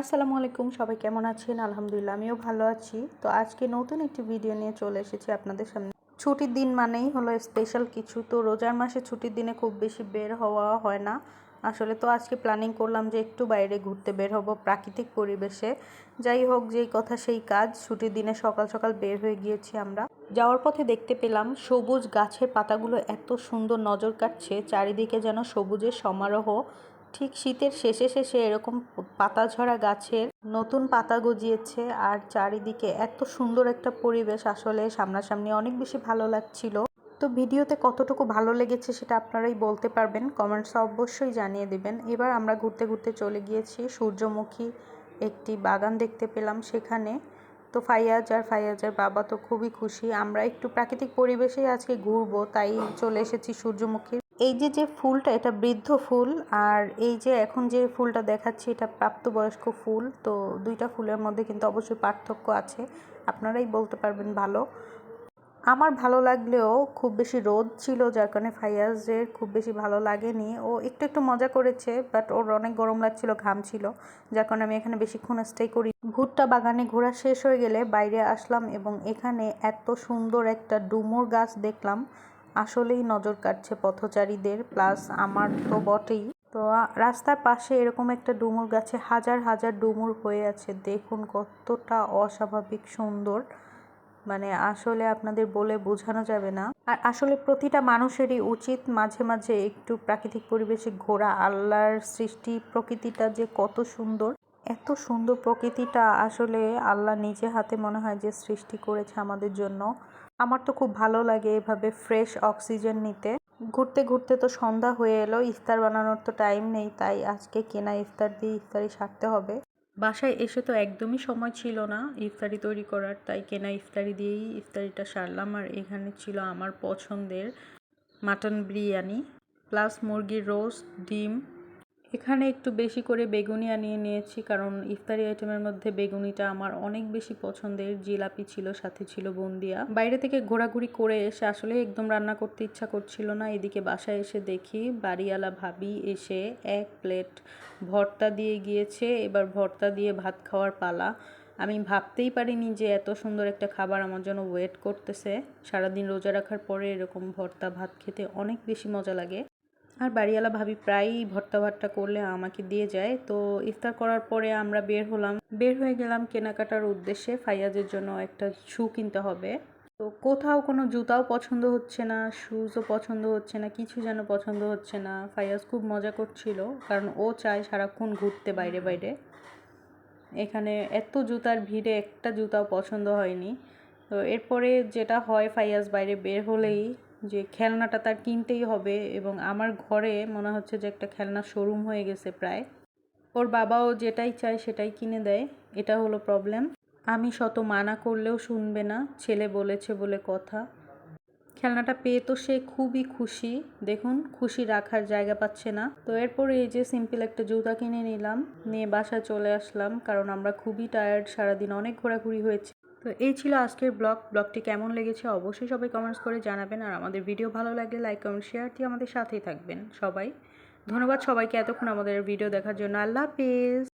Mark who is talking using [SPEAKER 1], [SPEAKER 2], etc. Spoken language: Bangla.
[SPEAKER 1] আসসালামু আলাইকুম, সবাই কেমন আছেন? আলহামদুলিল্লাহ, আমিও ভালো আছি। তো আজকে নতুন একটি ভিডিও নিয়ে চলে এসেছি আপনাদের সামনে। ছুটির দিন মানেই হলো স্পেশাল কিছু। তো রোজার মাসে ছুটির দিনে খুব বেশি বের হওয়া হয় না। আসলে তো আজকে প্ল্যানিং করলাম যে একটু বাইরে ঘুরতে বের হব প্রাকৃতিক পরিবেশে। যাই হোক, যেই কথা সেই কাজ। ছুটির দিনে সকাল সকাল বের হয়ে গিয়েছি আমরা। যাওয়ার পথে দেখতে পেলাম সবুজ গাছের পাতাগুলো এত সুন্দর নজর কাটছে, চারিদিকে যেন সবুজের সমারোহ। ঠিক শীতের শেষে শেষে এরকম পাতা ঝরা গাছের নতুন পাতা গজিয়েছে আর চারিদিকে এত সুন্দর একটা পরিবেশ আসলে সামনাসামনি অনেক বেশি ভালো লাগছিল। তো ভিডিওতে কতটুকু ভালো লেগেছে সেটা আপনারাই বলতে পারবেন, কমেন্টসে অবশ্যই জানিয়ে দেবেন। এবার আমরা ঘুরতে ঘুরতে চলে গিয়েছি সূর্যমুখী একটি বাগান দেখতে পেলাম সেখানে। তো ফাইয়াজ আর ফাইয়াজের বাবা তো খুবই খুশি। আমরা একটু প্রাকৃতিক পরিবেশেই আজকে ঘুরবো, তাই চলে এসেছি সূর্যমুখীর এই যে যে ফুলটা, এটা বৃদ্ধ ফুল আর এই যে এখন যে ফুলটা দেখাচ্ছি, এটা প্রাপ্তবয়স্ক ফুল, তো দুইটা ফুলের মধ্যে কিন্তু অবশ্যই পার্থক্য আছে। আপনারাই বলতে পারবেন ভালো। আমার ভালো লাগলেও খুব বেশি রোদ ছিল, যার কারণে ফাইয়াজের খুব বেশি ভালো লাগেনি। ও একটু একটু মজা করেছে বাট ওর অনেক গরম লাগছিল, ঘাম ছিল, যার কারণে আমি এখানে বেশিক্ষণ স্টে করি। ভুট্টা বাগানে ঘোরা শেষ হয়ে গেলে বাইরে আসলাম এবং এখানে এত সুন্দর একটা ডুমুর গাছ দেখলাম। আসলেই নজর কাটছে পথচারীদের, প্লাস আমার তো বটেই। তো রাস্তার পাশে এরকম একটা ডুমুর গাছে হাজার হাজার ডুমুর হয়ে আছে, দেখুন কতটা অস্বাভাবিক সুন্দর। মানে আসলে আপনাদের বলে বোঝানো যাবে না। আর আসলে প্রতিটা মানুষেরই উচিত মাঝে মাঝে একটু প্রাকৃতিক পরিবেশে ঘোরা, আল্লাহর সৃষ্টি প্রকৃতিটা যে কত সুন্দর। এত সুন্দর প্রকৃতিটা আসলে আল্লাহ নিজে হাতে মনে হয় যে সৃষ্টি করেছে আমাদের জন্য। আমার তো খুব ভালো লাগে এভাবে ফ্রেশ অক্সিজেন নিতে। ঘুরতে ঘুরতে তো সন্ধ্যা হয়ে এলো, ইফতার বানানোর তো টাইম নেই, তাই আজকে কেনা ইফতার দিয়ে ইফতারি সারতে হবে। বাসায় এসে তো একদমই সময় ছিল না ইফতারি তৈরি করার, তাই কেনা ইফতারি দিয়েই ইফতারিটা সারলাম, আর এখানে ছিল আমার পছন্দের মাটন বিরিয়ানি প্লাস মুরগির রোস্ট ডিম এখানে একটু বেশি করে বেগুনি আনিয়ে নিয়েছি, কারণ ইফতারি আইটেমের মধ্যে বেগুনিটা আমার অনেক বেশি পছন্দের। জিলাপি ছিল, সাথে ছিল বন্দিয়া। বাইরে থেকে ঘোরাঘুরি করে এসে আসলে একদম রান্না করতে ইচ্ছা করছিল না। এদিকে বাসায় এসে দেখি বাড়িওয়ালা ভাবি এসে এক প্লেট ভর্তা দিয়ে গিয়েছে। এবার ভর্তা দিয়ে ভাত খাওয়ার পালা। আমি ভাবতেই পারিনি যে এত সুন্দর একটা খাবার আমার জন্য ওয়েট করতেছে। সারাদিন রোজা রাখার পরে এরকম ভর্তা ভাত খেতে অনেক বেশি মজা লাগে। আর বাড়িওয়ালা ভাবি প্রায়ই ভর্তা ভাতটা করলে আমাকে দিয়ে যায়। তো ইফতার করার পরে আমরা বের হলাম। বের হয়ে গেলাম কেনাকাটার উদ্দেশ্যে ফাইয়াজের জন্য একটা শু কিনতে হবে। তো কোথাও কোনো জুতাও পছন্দ হচ্ছে না, শুজও পছন্দ হচ্ছে না, কিছু যেন পছন্দ হচ্ছে না। ফাইয়াজ খুব মজা করছিল, কারণ ও চায় সারাক্ষণ ঘুরতে বাইরে বাইরে। এখানে এত জুতার ভিড়ে একটা জুতাও পছন্দ হয়নি। তো এরপরে যেটা হয়, ফাইয়াজ বাইরে বের হলেই যে খেলনাটা তার কিনতেই হবে এবং আমার ঘরে মনে হচ্ছে যে একটা খেলনা শোরুম হয়ে গেছে প্রায়। ওর বাবাও যেটাই চায় সেটাই কিনে দেয়, এটা হলো প্রবলেম আমি শত মানা করলেও শুনবে না, ছেলে বলেছে বলে কথা। খেলনাটা পেয়ে তো সে খুবই খুশি। দেখুন, খুশি রাখার জায়গা পাচ্ছে না। তো এরপরে এই যে সিম্পল একটা জুতা কিনে নিলাম, নিয়ে বাসায় চলে আসলাম, কারণ আমরা খুবই টায়ার্ড সারাদিন অনেক ঘোরাঘুরি হয়েছে। তো এই ছিল আজকের ব্লগ। ব্লগটি কেমন লেগেছে অবশ্যই সবাই কমেন্টস করে জানাবেন আর আমাদের ভিডিও ভালো লাগলে লাইক কমেন্ট শেয়ার দিয়ে আমাদের সাথেই থাকবেন সবাই। ধন্যবাদ সবাইকে এতক্ষণ আমাদের ভিডিও দেখার জন্য। আল্লাহ হাফিজ।